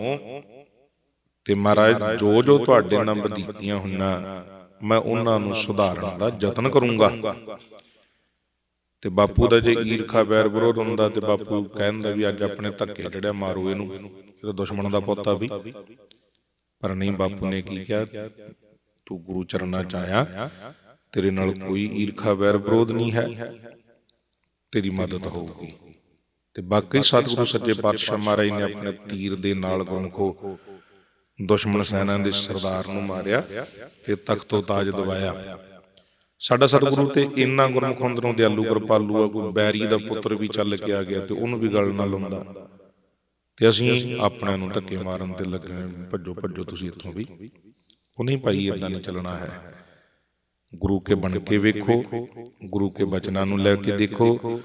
ਤੇ ਮਹਾਰਾਜ ਜੋ ਜੋ ਤੁਹਾਡੇ ਨਾਲ ਵਧੀਕੀਆਂ ਹੁੰਨਾ ਮੈਂ ਉਹਨਾਂ ਨੂੰ ਸੁਧਾਰਨ ਦਾ ਯਤਨ ਕਰੂੰਗਾ। ਤੇ ਬਾਪੂ ਦਾ ਜੇ ਈਰਖਾ ਵੈਰ ਵਿਰੋਧ ਹੁੰਦਾ ਤੇ ਬਾਪੂ ਕਹਿੰਦਾ ਵੀ ਅੱਜ ਆਪਣੇ ਧੱਕੇ ਜੜਿਆ ਮਾਰੋ ਇਹਨੂੰ ਇਹ ਤਾਂ ਦੁਸ਼ਮਣ ਦਾ ਪੁੱਤ ਆ ਵੀ। ਪਰ ਨਹੀਂ ਬਾਪੂ ਨੇ ਕੀ ਕਿਹਾ? ਤੂੰ ਗੁਰੂ ਚਰਨਾਂ ਚ ਆਇਆ। ਤੇਰੇ ਨਾਲ ਕੋਈ ਈਰਖਾ ਵੈਰ ਵਿਰੋਧ ਨਹੀਂ ਹੈ। ਤੇਰੀ ਮਦਦ ਹੋਊਗੀ। ਤੇ ਬਾਕੀ ਸਤਿਗੁਰੂ ਸੱਚੇ ਪਾਤਸ਼ਾਹ ਮਹਾਰਾਜ ਨੇ ਆਪਣੇ ਤੀਰ ਦੇ ਨਾਲ ਗੁਰਮਖੋ ਦੁਸ਼ਮਣ ਸੈਨਾ ਦੇ ਸਰਦਾਰ ਨੂੰ ਮਾਰਿਆ ਤੇ ਤਖਤੋਂ ਤਾਜ ਦਵਾਇਆ। ਸਾਡਾ ਸਤਿਗੁਰੂ ਤੇ ਇੰਨਾ ਗੁਰਮੁਖ ਅੰਦਰੋਂ ਦਿਆਲੂ ਕਿਰਪਾਲੂ ਆ ਕੋਈ ਬੈਰੀ ਦਾ ਪੁੱਤਰ ਵੀ ਚੱਲ ਕੇ ਆ ਗਿਆ ਤੇ ਉਹਨੂੰ ਵੀ ਗੱਲ ਨਾਲ ਲਾਉਂਦਾ। ਤੇ ਅਸੀਂ ਆਪਣਿਆਂ ਨੂੰ ਧੱਕੇ ਮਾਰਨ ਤੇ ਲੱਗੇ ਹੋਏ ਹਾਂ, ਭੱਜੋ ਭੱਜੋ ਤੁਸੀਂ ਇੱਥੋਂ ਵੀ। ਉਹ ਨਹੀਂ ਭਾਈ ਇਦਾਂ ਨਹੀਂ ਚੱਲਣਾ ਹੈ। ਗੁਰੂ ਕੇ ਬਣ ਕੇ ਵੇਖੋ ਗੁਰੂ ਕੇ ਬਚਨਾਂ ਨੂੰ ਲੈ ਕੇ ਦੇਖੋ।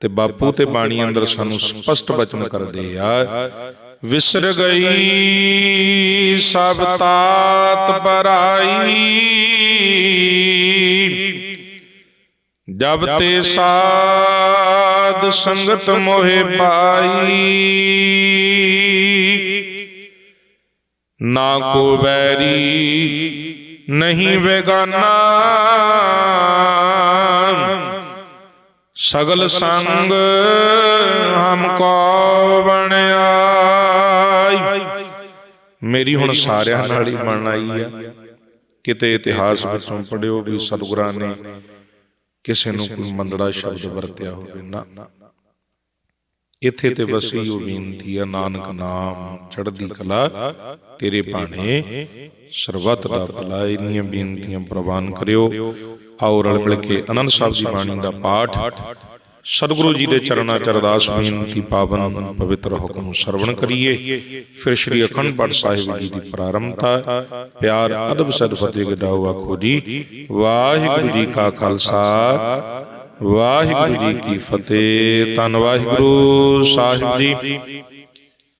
ਤੇ ਬਾਪੂ ਤੇ ਬਾਣੀ ਅੰਦਰ ਸਾਨੂੰ ਸਪਸ਼ਟ ਬਚਨ ਕਰਦੇ ਆ। ਵਿਸਰ ਗਈ ਸਭ ਤਾਤ ਬਰਾਈ ਜਬ ਤੇ ਸਾਧ ਸੰਗਤ ਮੋਹਿ ਪਾਈ। ਨਾ ਕੋ ਵੈਰੀ। ਨਹੀਂ ਬੇਗਾਨਾ। ਸਗਲ ਸੰਗ ਹਮ ਕੋ ਬਣਾਈ ਮੇਰੀ ਹੁਣ ਸਾਰਿਆਂ ਨਾਲ ਹੀ ਬਣ ਆਈ ਆ। ਕਿਤੇ ਇਤਿਹਾਸ ਵਿੱਚੋਂ ਪੜਿਓ ਵੀ ਸਤਿਗੁਰਾਂ ਨੇ। ਕਿਸੇ ਨੂੰ ਕੋਈ ਮੰਦੜਾ ਸ਼ਬਦ ਵਰਤਿਆ ਹੋਵੇ। ਨਾ। ਇੱਥੇ ਤੇ ਬਸ ਇਹੋ ਬੇਨਤੀ ਆ ਨਾਨਕ ਨਾਮ ਚੜ੍ਹਦੀ ਕਲਾ ਤੇਰੇ ਭਾਣੇ ਸਰਬੱਤ ਦਾ ਭਲਾ ਇੰਨੀਆਂ ਬੇਨਤੀਆਂ ਪ੍ਰਵਾਨ ਕਰਿਓ। ਆਓ ਰਲ ਮਿਲ ਕੇ ਆਨੰਦ ਸਾਹਿਬ ਦੀ ਬਾਣੀ ਦਾ ਪਾਠ ਸਤਿਗੁਰੂ ਜੀ ਦੇ ਚਰਨਾਂ ਚ ਅਰਦਾਸ ਬੇਨਤੀ ਪਾਵਨ ਪਵਿੱਤਰ ਹੁਕਮ ਸਰਵਣ ਕਰੀਏ। ਫਿਰ ਸ੍ਰੀ ਅਖੰਡ ਪਾਠ ਸਾਹਿਬ ਜੀ ਦੀ ਪ੍ਰਾਰੰਭਤਾ ਪਿਆਰ ਅਦਬ ਸਦ ਫਤਿਹ ਗਡਾਓ ਆਖੋ ਜੀ। ਵਾਹਿਗੁਰੂ ਜੀ ਕਾ ਖਾਲਸਾ। ਵਾਹਿਗੁਰੂ ਜੀ ਕੀ ਫਤਿਹ। ਧੰਨ ਵਾਹਿਗੁਰੂ। ਸਾਹਿਬ ਜੀ